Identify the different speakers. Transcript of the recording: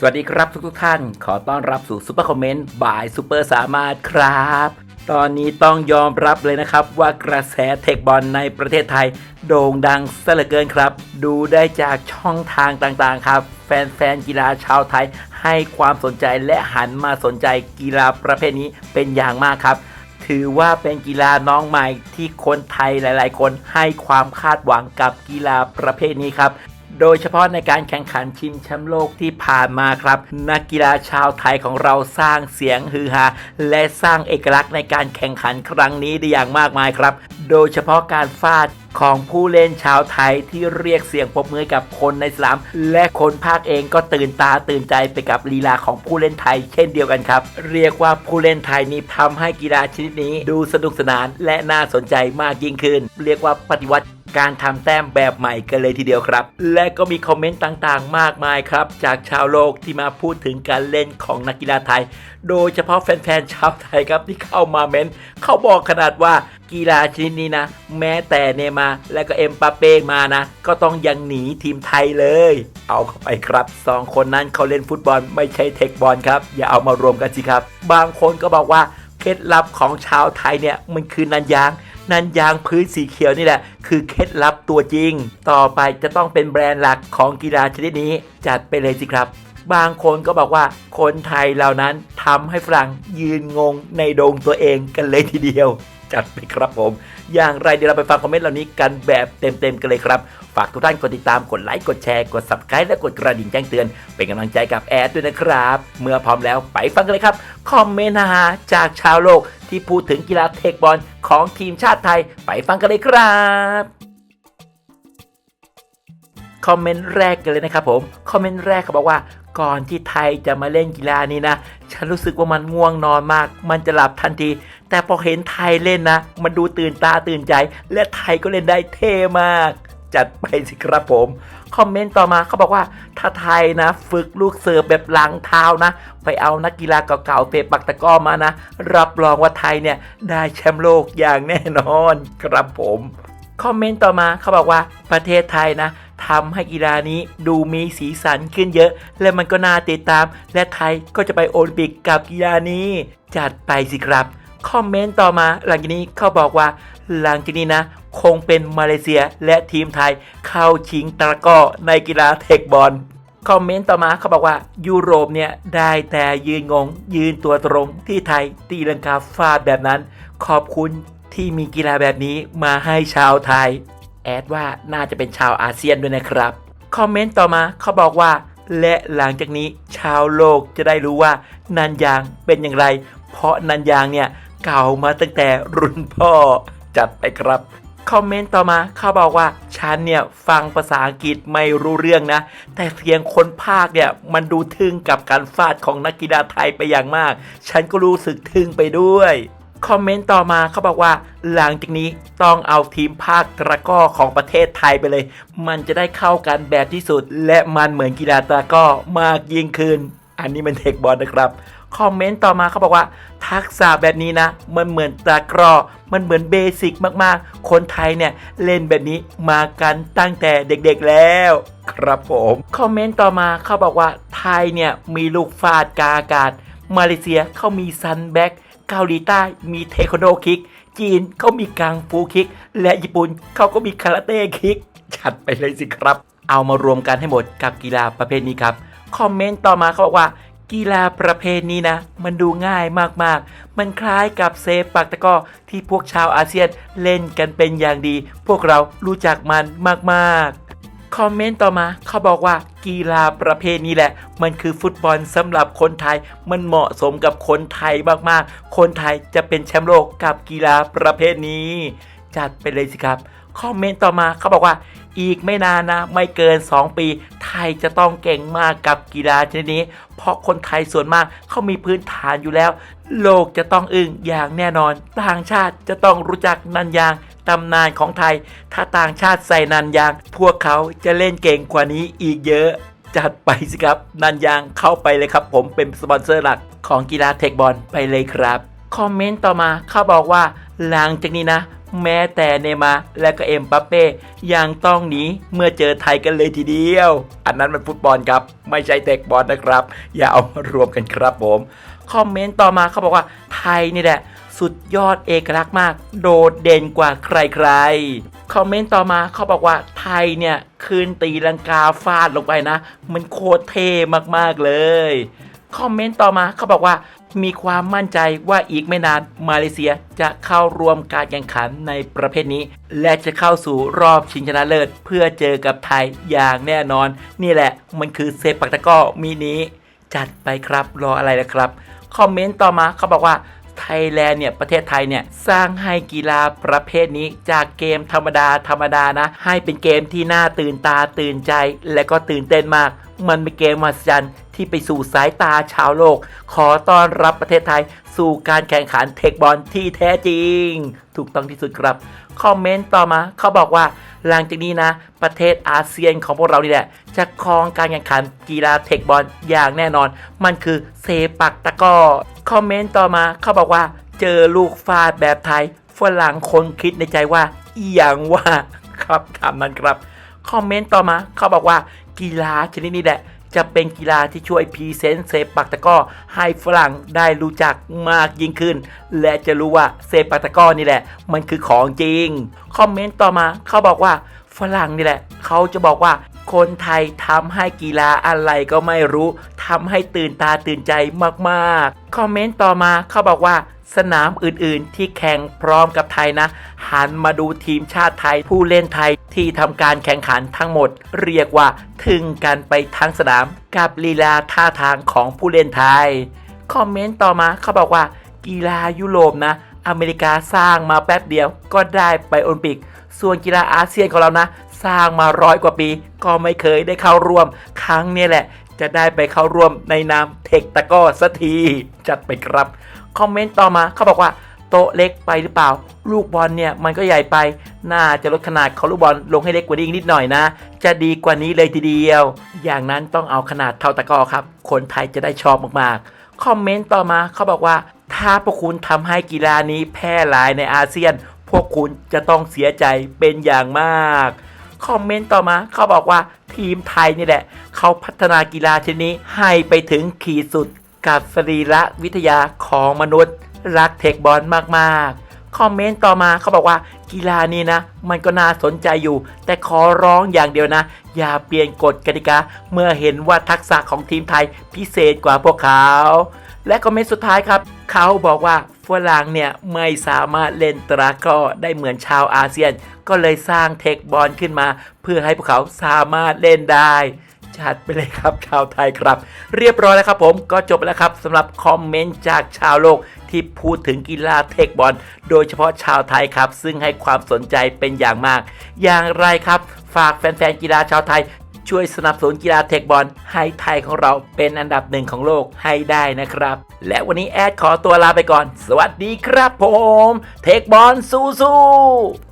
Speaker 1: สวัสดีครับทุกทท่าน ขอต้อนรับสู่ซุปเปอร์คอมเมนต์บายซุปเปอร์สามารถครับ ตอนนี้ต้องยอมรับเลยนะครับว่ากระแสเทคบอลในประเทศไทย โด่งดังซะเหลือเกินครับ ดูได้จากช่องทางต่างๆครับ แฟนๆกีฬาชาวไทย ให้ความสนใจและหันมาสนใจกีฬาประเภทนี้เป็นอย่างมากครับ ถือว่าเป็นกีฬาน้องใหม่ที่คนไทยหลาย ๆ คนให้ความคาดหวังกับกีฬาประเภทนี้ครับ โดยเฉพาะในการแข่งขันชิงแชมป์โลกที่ผ่านมาครับ นักกีฬาชาวไทยของเราสร้างเสียงฮือฮาและสร้างเอกลักษณ์ในการแข่งขันครั้งนี้ได้อย่างมากมายครับ โดยเฉพาะการฟาดของผู้เล่นชาวไทยที่เรียกเสียงปรบมือกับคนในสนาม และคนภาคเองก็ตื่นตาตื่นใจไปกับลีลาของผู้เล่นไทย เช่นเดียวกันครับ เรียกว่าผู้เล่นไทยนี้ทำให้กีฬาชนิดนี้ดูสนุกสนานและน่าสนใจมากยิ่งขึ้น เรียกว่าปฏิวัติ การทำแต้มแบบใหม่กันเลยทีเดียวครับ และก็มีคอมเมนต์ต่างๆ มากมายครับ จากชาวโลกที่มาพูดถึงการเล่นของนักกีฬาไทย โดยเฉพาะแฟนๆชาวไทยครับที่เข้ามาเม้นเขาบอกขนาดว่ากีฬาชนิดนี้นะ แม้แต่เนมาและก็เอ็มปาเป้มานะ ก็ต้องยังหนีทีมไทยเลย เอาเข้าไปครับสองคนนั้นเขาเล่นฟุตบอลไม่ใช่เทคบอลครับ อย่าเอามารวมกันสิครับ บางคนก็บอกว่าเคล็ดลับของชาวไทยเนี่ยมันคือนันยาง นันยางพื้นสีเขียวนี่แหละ คือเคล็ดลับตัวจริง ต่อไปจะต้องเป็นแบรนด์หลักของกีฬาชนิดนี้จัดไปเลยสิครับ บางคนก็บอกว่าคนไทยเหล่านั้นทำให้ฝรั่งยืนงงในโดงตัวเองกันเลยทีเดียว จัดไปครับผม อย่างไรเดี๋ยวเราไปฟังคอมเมนต์เหล่านี้กันแบบเต็มๆกันเลยครับ ฝากทุกท่านกดติดตามกดไลค์กดแชร์กด subscribe และกดกระดิ่งแจ้งเตือน เป็นกำลังใจกับแอดด้วยนะครับ เมื่อพร้อมแล้วไปฟังกันเลยครับคอมเมนต์ฮาจากชาวโลกที่พูดถึงกีฬาเทคบอลของทีมชาติไทยไปฟังกันเลยครับคอมเมนต์แรกกันเลยนะครับผม คอมเมนต์แรกเขาบอกว่าก่อนที่ไทยจะมาเล่นกีฬานี้นะ ฉันรู้สึกว่ามันง่วงนอนมาก มันจะหลับทันที แต่พอเห็นไทยเล่นนะ มันดูตื่นตาตื่นใจ และไทยก็เล่นได้เท่มาก จัดไปสิครับผม คอมเมนต์ต่อมาเขาบอกว่า ถ้าไทยนะ ฝึกลูกเสิร์ฟแบบหลังเท้านะ ไปเอานักกีฬาเก่าๆเตะปักตะก้อมานะ รับรองว่าไทยเนี่ยได้แชมป์โลกอย่างแน่นอนครับผม คอมเมนต์ต่อมาเขาบอกว่าประเทศไทยนะทำให้กีฬานี้ดูมีสีสันขึ้นเยอะ และมันก็น่าติดตาม และไทยก็จะไปโอลิมปิกกับกีฬานี้ จัดไปสิครับ คอมเมนต์ต่อมาหลังจากนี้เขาบอกว่า หลังจากนี้นะ คงเป็นมาเลเซียและทีมไทยเข้าชิงตะก้อในกีฬาเทคบอลคอมเมนต์ต่อมาเขาบอกว่ายุโรปเนี่ยได้แต่ยืนงง ยืนตัวตรงที่ไทยตีลังกาฟาดแบบนั้น ขอบคุณ ที่มีกีฬาแบบนี้มาให้ชาวไทย แอดว่าน่าจะเป็นชาวอาเซียนด้วยนะครับ คอมเมนต์ต่อมาเขาบอกว่า และหลังจากนี้ชาวโลกจะได้รู้ว่านันยางเป็นอย่างไร เพราะนันยางเนี่ยเก่ามาตั้งแต่รุ่นพ่อจัดไปครับคอมเมนต์ต่อมาเขาบอกว่าฉันเนี่ยฟังภาษาอังกฤษไม่รู้เรื่องนะ แต่เสียงคนภาคเนี่ยมันดูทึ่งกับการฟาดของนักกีฬาไทยไปอย่างมาก ฉันก็รู้สึกทึ่งไปด้วย คอมเมนต์ต่อมาเขาบอกว่า หลังจากนี้ต้องเอาทีมภาคตะก้อของประเทศไทยไปเลย มันจะได้เข้ากันแบบที่สุด และมันเหมือนกีฬาตะก้อมากยิ่งขึ้น อันนี้มันเทคบอลนะครับคอมเมนต์ต่อมาเขาบอกว่า ทักษะแบบนี้นะ มันเหมือนตะกร้อมันเหมือนเบสิกมากๆ คนไทยเนี่ย เล่นแบบนี้มากันตั้งแต่เด็กๆแล้ว ครับผม คอมเมนต์ต่อมาเขาบอกว่าไทยเนี่ย มีลูกฟาดกาอากาศ มาเลเซียเขามีซันแบ็ก เกาหลีใต้มีเทควันโดคิก จีนเขามีกังฟูคิก และญี่ปุ่นเขาก็มีคาราเต้คิก จัดไปเลยสิครับ เอามารวมกันให้หมดกับกีฬาประเภทนี้ครับ คอมเมนต์ต่อมาเขาบอกว่ากีฬาประเภทนี้นะ มันดูง่ายมากๆ มันคล้ายกับเซฟปักตะก้อที่พวกชาวอาเซียนเล่นกันเป็นอย่างดี พวกเรารู้จักมันมากๆ คอมเมนต์ต่อมาเขาบอกว่ากีฬาประเภทนี้แหละ มันคือฟุตบอลสำหรับคนไทย มันเหมาะสมกับคนไทยมากๆ คนไทยจะเป็นแชมป์โลกกับกีฬาประเภทนี้ จัดไปเลยสิครับคอมเมนต์ต่อมาเขาบอกว่าอีกไม่นานนะ ไม่เกิน 2 ปี ไทยจะต้องเก่งมากกับกีฬาชนิดนี้ เพราะคนไทยส่วนมากเขามีพื้นฐานอยู่แล้ว โลกจะต้องอึ้งอย่างแน่นอน ต่างชาติจะต้องรู้จักนันยาง ตำนานของไทย ถ้าต่างชาติใส่นันยาง พวกเขาจะเล่นเก่งกว่านี้อีกเยอะ จัดไปสิครับ นันยางเข้าไปเลยครับ ผมเป็นสปอนเซอร์หลักของกีฬาเทคบอลไปเลยครับ คอมเมนต์ต่อมาเขาบอกว่าหลังจากนี้นะ แม้แต่เนมาและก็เอ็มบัปเป้ยังต้องหนีเมื่อเจอไทยกันเลยทีเดียว อันนั้นมันฟุตบอลครับ ไม่ใช่เตะบอลนะครับ อย่าเอามารวมกันครับผม คอมเมนต์ต่อมาเขาบอกว่าไทยนี่แหละ สุดยอดเอกลักษณ์มาก โดดเด่นกว่าใครๆ คอมเมนต์ต่อมาเขาบอกว่าไทยเนี่ยคืนตีลังกาฟาดลงไปนะ มันโคตรเท่มากๆเลย คอมเมนต์ต่อมาเขาบอกว่า มีความมั่นใจว่าอีกไม่นานมาเลเซียจะเข้าร่วมการแข่งขันในประเภทนี้ และจะเข้าสู่รอบชิงชนะเลิศ เพื่อเจอกับไทยอย่างแน่นอน นี่แหละมันคือเซปักตะก้อมินิจัดไปครับรออะไรนะครับ คอมเมนต์ต่อมาเขาบอกว่า ไทยแลนด์เนี่ยประเทศไทยเนี่ยสร้างให้กีฬาประเภทนี้จากเกมธรรมดาธรรมดานะ ให้เป็นเกมที่น่าตื่นตาตื่นใจ และก็ตื่นเต้นมาก มันเป็นเกมมหัศจรรย์ที่ไปสู่สายตาชาวโลก ขอต้อนรับประเทศไทย สู่การแข่งขันเทคบอลที่แท้จริง ถูกต้องที่สุดครับ คอมเมนต์ต่อมาเขาบอกว่าหลังจากนี้นะ ประเทศอาเซียนของพวกเรานี่แหละ จะครองการแข่งขันกีฬาเทคบอลอย่างแน่นอน มันคือเซปักตะก้อ คอมเมนต์ต่อมาเขาบอกว่า เจอลูกฟาดแบบไทยฝรั่งคนคิดในใจว่าอหย่างว่าครับคำนั้นครับ คอมเมนต์ต่อมาเขาบอกว่ากีฬาชนิดนี้แหละ จะเป็นกีฬาที่ช่วยพรีเซนต์เซปักตะก้อให้ฝรั่งได้รู้จักมากยิ่งขึ้น และจะรู้ว่าเซปักตะก้อนี่แหละ มันคือของจริง คอมเมนต์ต่อมาเขาบอกว่าฝรั่งนี่แหละ เขาจะบอกว่า คนไทยทำให้กีฬาอะไรก็ไม่รู้ทำให้ตื่นตาตื่นใจมากๆ คอมเมนต์ต่อมาเขาบอกว่าสนามอื่นๆ ที่แข่งพร้อมกับไทยนะ หันมาดูทีมชาติไทยผู้เล่นไทยที่ทำการแข่งขันทั้งหมด เรียกว่าทึ่งกันไปทั้งสนาม กับลีลาท่าทางของผู้เล่นไทย คอมเมนต์ต่อมาเขาบอกว่า กีฬายุโรปนะ อเมริกาสร้างมาแป๊บเดียวก็ได้ไปโอลิมปิก ส่วนกีฬาอาเซียนของเรานะ สร้างมาร้อยกว่าปี ก็ไม่เคยได้เข้าร่วม ครั้งนี้แหละ จะได้ไปเข้าร่วมในนามเทคตะก้อสักที จัดไปครับ คอมเมนต์ต่อมาเขาบอกว่าโต๊ะเล็กไปหรือเปล่า ลูกบอลเนี่ยมันก็ใหญ่ไป น่าจะลดขนาดของลูกบอลลงให้เล็กกว่านี้นิดหน่อยนะ จะดีกว่านี้เลยทีเดียว อย่างนั้นต้องเอาขนาดเท่าตะก้อครับ คนไทยจะได้ชอบมากๆ คอมเมนต์ต่อมาเขาบอกว่า ถ้าพวกคุณทำให้กีฬานี้แพร่หลายในอาเซียน พวกคุณจะต้องเสียใจเป็นอย่างมาก คอมเมนต์ต่อมาเขาบอกว่าทีมไทยนี่แหละ เขาพัฒนากีฬาชนิดนี้ให้ไปถึงขีดสุดกับสรีระวิทยาของมนุษย์ รักเทคบอลมาก ๆ คอมเมนต์ต่อมาเขาบอกว่ากีฬานี้นะ มันก็น่าสนใจอยู่ แต่ขอร้องอย่างเดียวนะ อย่าเปลี่ยนกฎกติกา เมื่อเห็นว่าทักษะของทีมไทยพิเศษกว่าพวกเขา และคอมเมนต์สุดท้ายครับ เขาบอกว่าฝรั่งเนี่ยไม่สามารถเล่นตราก้อได้เหมือนชาวอาเซียน ก็เลยสร้างเทคบอลขึ้นมา เพื่อให้พวกเขาสามารถเล่นได้ จัดไปเลยครับชาวไทยครับ เรียบร้อยแล้วครับผมก็จบแล้วครับสำหรับคอมเมนต์จากชาวโลกที่พูดถึงกีฬาเทคบอลโดยเฉพาะชาวไทยครับ ซึ่งให้ความสนใจเป็นอย่างมาก อย่างไรครับ ฝากแฟนๆกีฬาชาวไทยช่วยสนับสนุนกีฬาเทคบอลให้ไทยของเราเป็นอันดับหนึ่งของโลกให้ได้นะครับ และวันนี้แอดขอตัวลาไปก่อน สวัสดีครับผม เทคบอลสู้ๆ